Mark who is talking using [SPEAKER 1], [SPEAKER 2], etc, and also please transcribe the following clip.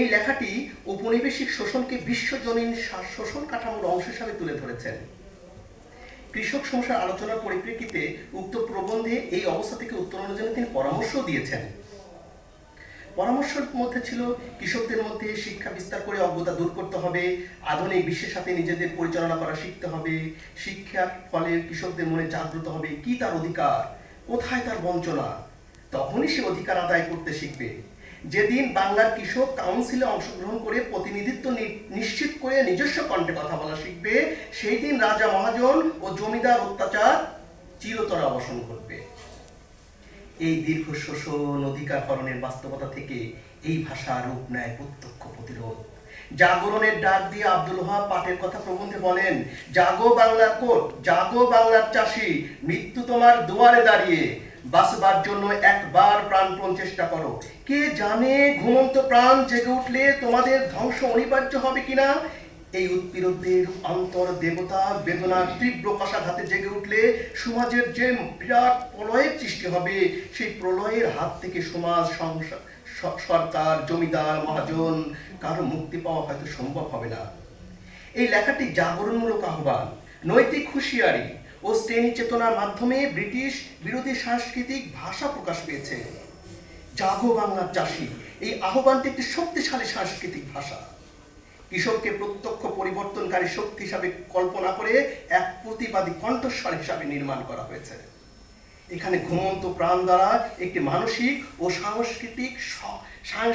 [SPEAKER 1] এই লেখাটি ঔপনিবেশিক শোষণকে বিশ্বজনীন শোষণ কাঠামোর অংশ হিসাবে তুলে ধরেছেন। কৃষক সমস্যার আলোচনার পরিপ্রেক্ষিতে উক্ত প্রবন্ধে এই অবস্থা থেকে উত্তরণের জন্য তিনি পরামর্শ দিয়েছেন। পরামর্শের মধ্যে ছিল, কৃষকদের মধ্যে শিক্ষা বিস্তার করে অজ্ঞতা দূর করতে হবে, আধুনিক বিশ্বের সাথে নিজেদের পরিচালনা করা শিখতে হবে, শিক্ষার ফলে কৃষকদের মনে জাগ্রত হবে, কি তার অধিকার, কোথায় তার বঞ্চনা, তখনই সে অধিকার আদায় করতে শিখবে। যেদিন বাংলার কৃষক কাউন্সিলে অংশগ্রহণ করে প্রতিনিধিত্ব নিশ্চিত করে নিজস্ব কণ্ঠে কথা বলা শিখবে, সেই দিন রাজা মহাজন ও জমিদার অত্যাচার চিরতরে অবসান ঘটবে। এই দীর্ঘ শোষণ অধিকার হরণের বাস্তবতা থেকে এই ভাষা রূপ নেয় প্রত্যক্ষ প্রতিরোধ। জাগরণের ডাক দিয়ে আব্দুল ওহাব পাটের কথা প্রবন্ধে বলেন, জাগো বাংলার কোট, জাগো বাংলার চাষি, মৃত্যু তোমার দুয়ারে দাঁড়িয়ে বাঁচবার জন্য একবার প্রাণপণ চেষ্টা করো। কে জানে ঘুমন্ত প্রাণ জেগে উঠলে তোমাদের ধ্বংস অনিবার্য হবে কিনা? এই উৎপীড়কদের অন্তর দেবতা বেদনার তীব্র কষাঘাতে জেগে উঠলে সমাজের যে বিরাট প্রলয়ের সৃষ্টি হবে, সেই প্রলয়ের হাত থেকে সমাজ সরকার, জমিদার, মহাজন কারও মুক্তি পাওয়া হয়তো সম্ভব হবে না। এই লেখাটি জাগরণমূলক আহ্বান, নৈতিক হুঁশিয়ারি ও শ্রেণি চেতনার মাধ্যমে ব্রিটিশ বিরোধী সাংস্কৃতিক ভাষা প্রকাশ পেয়েছে। জাগো বাংলার চাষি, এই আহ্বানটি একটি শক্তিশালী সাংস্কৃতিক ভাষা। কৃষককে প্রত্যক্ষ পরিবর্তনকারী শক্তি হিসাবে কল্পনা করে এক প্রতিবাদী কণ্ঠস্বর হিসাবে নির্মাণ করা হয়েছে। এখানে ঘুমন্ত প্রাণ দ্বারা একটি মানসিক ও সাংস্কৃতিক সাংস্কৃতিক